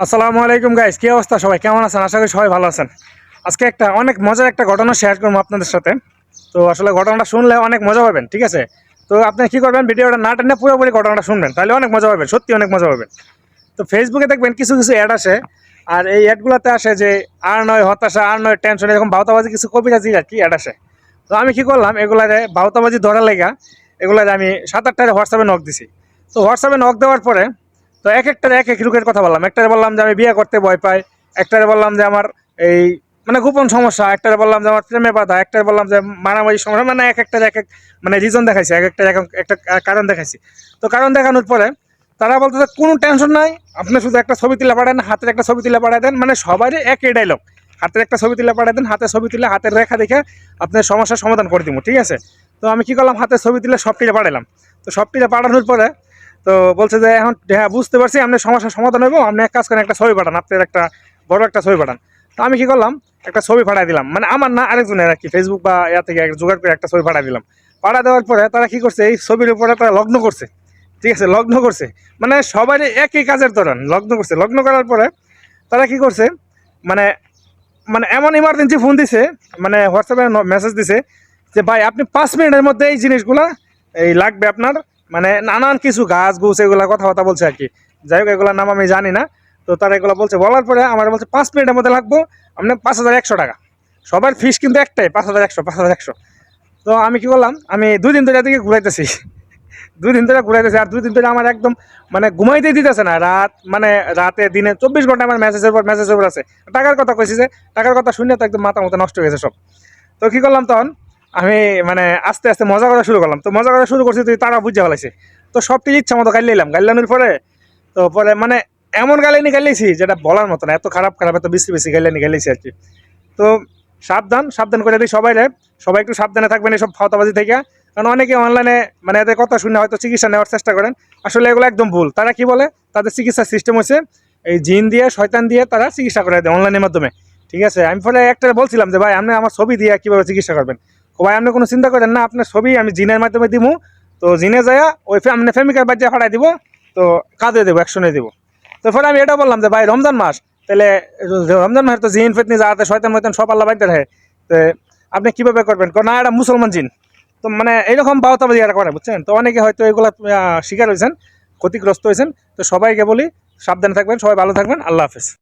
আসসালামু আলাইকুম গাইস কী অবস্থা? সবাই কেমন আছেন? আশা করি সবাই ভালো আছেন। আজকে একটা অনেক মজার একটা ঘটনা শেয়ার করব আপনাদের সাথে। তো আসলে ঘটনাটা শুনলে অনেক মজা পাবেন, ঠিক আছে? তো আপনি কী করবেন, ভিডিওটা না টেনে পুরোপুরি ঘটনাটা শুনবেন, তাহলে অনেক মজা পাবেন, সত্যি অনেক মজা পাবেন। তো ফেসবুকে দেখবেন কিছু কিছু অ্যাড আসে, আর এই অ্যাডগুলোতে আসে যে, আর নয় হতাশা, আর নয় টেনশন এরকম বাউতাবাজি, কিছু কবিরাজি আর কি অ্যাড আসে। তো আমি কী করলাম, এগুলারে বাউতাবাজি ধরার লেগা, এগুলারে আমি সাত আটটারে হোয়াটসঅ্যাপে নক দিছি। তো হোয়াটসঅ্যাপে নক দেওয়ার পরে তো এক একটার এক এক রুকের কথা বললাম। একটারে বললাম যে আমি বিয়ে করতে ভয় পাই, একটারে বললাম যে আমার এই মানে গোপন সমস্যা, একটারে বললাম যে আমার প্রেমে বাধা, একটারে বললাম যে মারামারি সমস্যা মানে এক একটার এক এক মানে রিজন দেখাইছি, এক একটা এক এক- একটা কারণ দেখাইছি। তো কারণ দেখানোর পরে তারা বলতে কোনো টেনশন নাই, আপনি শুধু একটা ছবি তুলে পাঠান, হাতের একটা ছবি তুলে পাঠায় দেন। মানে সবারই একই ডায়লগ হাতের একটা ছবি তুলে পাঠায় দেন, হাতের ছবি তুলে হাতের রেখা দেখে আপনার সমস্যার সমাধান করে দিব, ঠিক আছে? তো আমি কি করলাম, হাতের ছবি তুলে সব সবটিতে পাঠালাম তো সবটিতে পাঠানোর পরে তো বলছে যে এখন হ্যাঁ বুঝতে পারছি, আপনি সমস্যার সমাধান হইব। আপনি এক কাজ করেন, একটা ছবি পাঠান, আপনার একটা বড় একটা ছবি পাঠান। তো আমি কি করলাম, একটা ছবি পাঠাই দিলাম। মানে আমার না, আরেকজনের আর কি ফেসবুক বা ইয়া থেকে জোগাড় করে একটা ছবি পাঠাই দিলাম। পাঠা দেওয়ার পরে তারা কি করছে, এই ছবির উপরে তারা লগ্ন করছে। ঠিক আছে, লগ্ন করছে। মানে সবাই একই কাজের দৌড়ান লগ্ন করছে। লগ্ন করার পরে তারা কি করছে মানে মানে এমন ইমার্জেন্সি ফোন দিছে মানে হোয়াটসঅ্যাপে মেসেজ দিছে যে, ভাই, আপনি পাঁচ মিনিটের মধ্যে এই জিনিসগুলা, এই লাগবে আপনার মানে নানান কিছু গাছ গুছ, এগুলা কথাবার্তা বলছে আর কি। যাই হোক, এগুলোর নাম আমি জানি না। তো তারা এগুলো বলছে, বলার পরে আমার বলছে, পাঁচ মিনিটের মধ্যে লাগবো। আপনি পাঁচ হাজার একশো টাকা। সবার ফিস কিন্তু একটাই, পাঁচ হাজার একশো, পাঁচ হাজার একশো। তো আমি কি করলাম, আমি দুই দিন ধরে এদিকে ঘুরাইতেছি। দুই দিন ধরে ঘুরাইতেছি আর দুই দিন ধরে আমার একদম মানে ঘুমাইতে দিতেছে না। রাত মানে রাতে দিনে চব্বিশ ঘণ্টা আমার মেসেজের পর মেসেজের পর আছে। টাকার কথা কইছি যে, টাকার কথা শুনে তো একদম মাথা মতো নষ্ট হয়ে সব। তো কি করলাম তখন আমি মানে আস্তে আস্তে মজা করা শুরু করলাম। তো মজা করা শুরু করছি, তুই তারা বুঝে ফেলাইছে। তো সবটি ইচ্ছা মতো গাইলে নিলাম গাইলানোর পরে, তো পরে মানে এমন গাইলানি গাইলেছি যেটা বলার মতো না। এত খারাপ খারাপ, এত বেশি বেশি গাইলানি গাইলেছি আর কি। তো সাবধান সাবধান করে দিই সবাই সবাই একটু সাবধানে থাকবেন এইসব ফাওতাবাজি থেকে। কারণ অনেকে অনলাইনে মানে এদের কথা শুনে হয়তো চিকিৎসা নেওয়ার চেষ্টা করেন। আসলে এগুলো একদম ভুল। তারা কি বলে? তাদের চিকিৎসার সিস্টেম হচ্ছে এই জিন দিয়ে, শয়তান দিয়ে তারা চিকিৎসা করে দেয় অনলাইনের মাধ্যমে। ঠিক আছে? আমি ফলে একটা বলছিলাম যে, ভাই, আপনি আমার ছবি দিয়ে কীভাবে চিকিৎসা করবেন? ভাই, আপনি কোনো চিন্তা করেন না, আপনার ছবি আমি জিনের মাধ্যমে দিব তো জিনে যায় ওই আপনি ফ্যামিকার বাজ্যা ফাটাই দিব, তো কাঁদে দেবো একশনে দিব। তো ফলে আমি এটা বললাম যে, ভাই, রমজান মাস, তাহলে রমজান মাসে তো জিন ফেতনি যাতে শয়তান ময়তান, সব আল্লাহ বাইতে রাখে। তো আপনি কীভাবে করবেন? না, এটা মুসলমান জিন। তো মানে এইরকম বাউতাবাজি এরা করে, বুঝছেন? তো অনেকে হয়তো এগুলো শিকার হয়েছেন, ক্ষতিগ্রস্ত হয়েছেন। তো সবাইকে বলি, সাবধানে থাকবেন, সবাই ভালো থাকবেন, আল্লাহ হাফেজ।